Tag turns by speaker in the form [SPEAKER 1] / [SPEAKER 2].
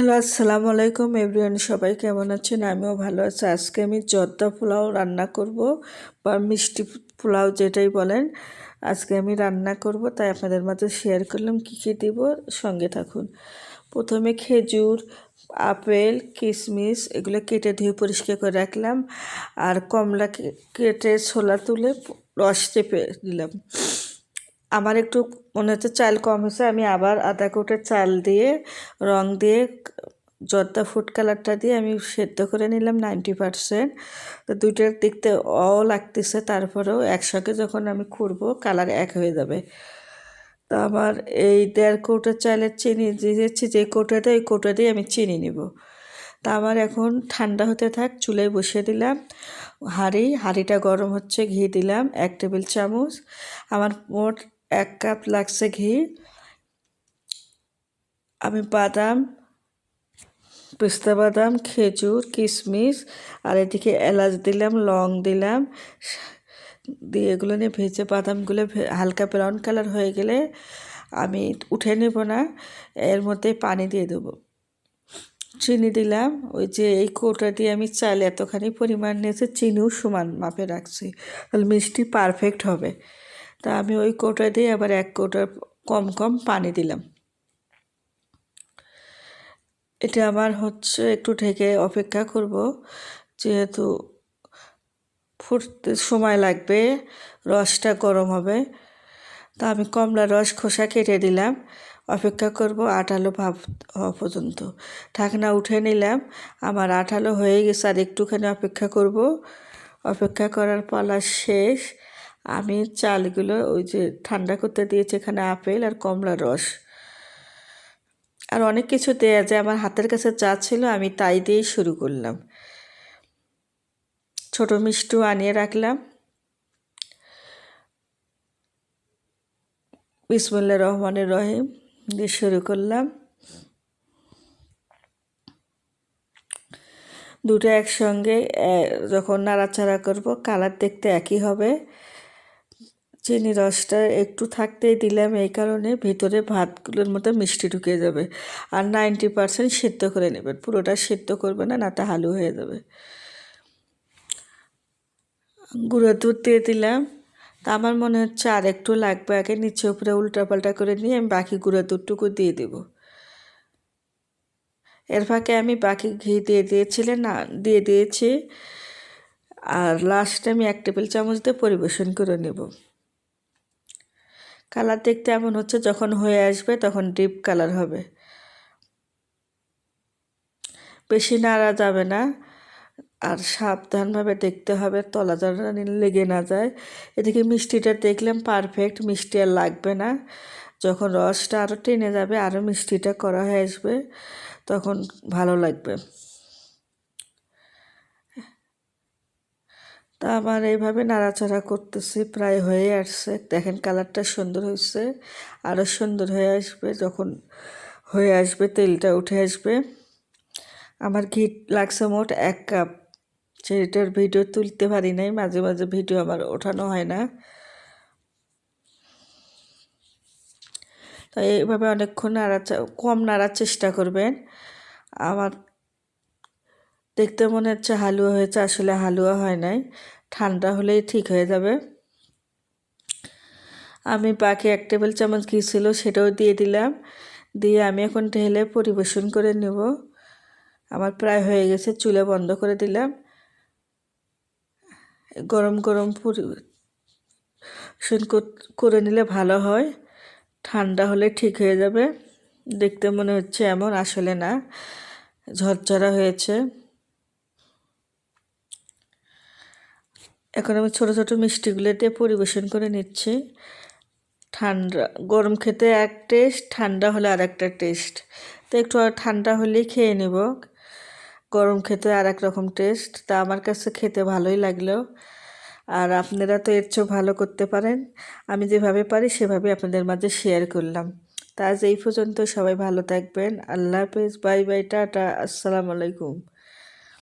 [SPEAKER 1] Hello, আসসালামু আলাইকুম everyone, সবাই কেমন আছেন? আমিও ভালো আছি। আজকে আমি জর্দা পোলাও রান্না করব, বা মিষ্টি পোলাও যেটাই বলেন। আজকে আমি রান্না করব, তাই আপনাদের মাঝে শেয়ার করলাম কী কী দিব। সঙ্গে থাকুন। প্রথমে খেজুর, আপেল কিশমিশ এগুলো কেটে ধুয়ে পরিষ্কার করে রাখলাম। আর কমলা কেটে ছোলা তুলে রস চেপে দিলাম আমার একটু মনে হচ্ছে চাল কম হয়েছে, আমি আবার আধা কোটে চাল দিয়ে, রং দিয়ে, জর্দা ফুড কালারটা দিয়ে আমি সেদ্ধ করে নিলাম নাইনটি পারসেন্ট। তো দুইটার দেখতে অ লাগতেছে, তারপরেও একসঙ্গে যখন আমি খুঁড়বো কালার এক হয়ে যাবে। তো আমার এই দেড় কৌটো চালের চিনি দিয়েছি, যে কৌটাতে ওই কৌটা দিয়ে আমি চিনি নিব। তা আমার এখন ঠান্ডা হতে থাক, চুলায় বসিয়ে দিলাম, হাঁড়ি, হাঁড়িটা গরম হচ্ছে, ঘি দিলাম, এক টেবিল চামচ। আমার মোট এক কাপ লাগছে ঘি, আমি বাদাম, পেস্তা বাদাম, খেজুর, কিশমিশ, আর এদিকে এলাচ দিলাম, লং দিলাম, দিয়ে এগুলো নিয়ে ভেজে বাদামগুলো হালকা ব্রাউন কালার হয়ে গেলে আমি উঠে নেব না, এর মধ্যে পানি দিয়ে দেবো। চিনি দিলাম, ওই যে এই কৌটা দিয়ে আমি চাল এতখানি পরিমাণ নিয়েছি, চিনিও সমান মাপে রাখছি, তাহলে মিষ্টি পারফেক্ট হবে। তা আমি ওই কৌটা দিয়ে আবার এক কৌটা কম কম পানি দিলাম। এটা আমার হচ্ছে একটু ঢেকে অপেক্ষা করব, যেহেতু ফুটতে সময় লাগবে, রসটা গরম হবে। তা আমি কমলা রস খোসা কেটে দিলাম, অপেক্ষা করব আঠালো ভাব হওয়া পর্যন্ত। ঢাকনা উঠে নিলাম, আমার আঠালো হয়ে গেছে, আর একটুখানি অপেক্ষা করব। অপেক্ষা করার পালা শেষ। আমি চালগুলো ওই যে ঠান্ডা করতে দিয়েছি এখানে আপেল আর কমলা রস। আর অনেক কিছু দেয়া যায়। আমার হাতের কাছে যা ছিল আমি তাই দিয়েই শুরু করলাম। ছোট মিষ্টিও আনিয়ে রাখলাম। বিসমুল্লা রহমানের রহিম দিয়ে শুরু করলাম। দুটো একসঙ্গে যখন নাড়াচাড়া করব, কালার দেখতে একই হবে। চিনি রসটা একটু থাকতেই দিলাম, এই কারণে ভিতরে ভাতগুলোর মতো মিষ্টি ঢুকে যাবে। আর নাইনটি পারসেন্ট সিদ্ধ করে নেবেন। পুরোটা সিদ্ধ করবে না নাটা হালু হয়ে যাবে। গুঁড়ো দুধ দিয়ে দিলাম। তা আমার মনে হচ্ছে আর একটু লাগবে আগে, নিচে উপরে উল্টাপাল্টা করে নিয়ে আমি বাকি গুঁড়ো দুধটুকু দিয়ে দেবো। এর ফাঁকে আমি বাকি ঘি দিয়ে দিয়েছিলেন না, দিয়ে দিয়েছি। আর লাস্টে আমি এক টেবিল চামচ দিয়ে পরিবেশন করে নেব। কালার দেখতে এমন হচ্ছে যখন হয়ে আসবে তখন ডিপ কালার হবে। বেশি নাড়া যাবে না। আর সাবধানভাবে দেখতে হবে, তলা যেন লেগে না যায়। এদিকে মিষ্টিটা দেখলাম পারফেক্ট মিষ্টি আর লাগবে না। যখন রসটা আরও টেনে যাবে আরও মিষ্টিটা করা হয়ে আসবে, তখন ভালো লাগবে। তা আমার এইভাবে নাড়াচাড়া করতেছি, প্রায় হয়ে আসছে। দেখেন কালারটা সুন্দর হয়েছে আরও সুন্দর হয়ে আসবে, যখন হয়ে আসবে তেলটা উঠে আসবে। আমার ঘি লাগছে মোট এক কাপ। সেটার ভিডিও তুলতে পারি নাই, মাঝে মাঝে ভিডিও আমার ওঠানো হয় না। তাই এইভাবে অনেকক্ষণ নাড়া কম নাড়ার চেষ্টা করবেন। আমার দেখতে মনে হচ্ছে হালুয়া হয়েছে, আসলে হালুয়া হয় নাই। ঠান্ডা হলেই ঠিক হয়ে যাবে। আমি বাকি এক টেবিল চামচ ঘি ছিল সেটাও দিয়ে দিলাম। দিয়ে আমি এখন ঢেলে পরিবেশন করে নেব। আমার প্রায় হয়ে গেছে, চুলে বন্ধ করে দিলাম। গরম গরম পরিবেশন করে নিলে ভালো হয়। ঠান্ডা হলে ঠিক হয়ে যাবে। দেখতে মনে হচ্ছে এমন, আসলে না। ঝরঝরা হয়েছে। এখন আমি ছোটো ছোটো মিষ্টিগুলো দিয়ে পরিবেশন করে নিচ্ছি। ঠান্ডা, গরম খেতে এক টেস্ট ঠান্ডা হলে আর একটা টেস্ট তো একটু ঠান্ডা হলেই খেয়ে নেব। গরম খেতে আর এক রকম টেস্ট তা আমার কাছে খেতে ভালোই লাগল। আর আপনারা তো এর চেয়েও ভালো করতে পারেন। আমি যেভাবে পারি সেভাবে আপনাদের মাঝে শেয়ার করলাম। তা আজ এই পর্যন্ত সবাই ভালো থাকবেন। আল্লাহ হাফেজ, বাই বাই, টাটা, আসসালামু আলাইকুম।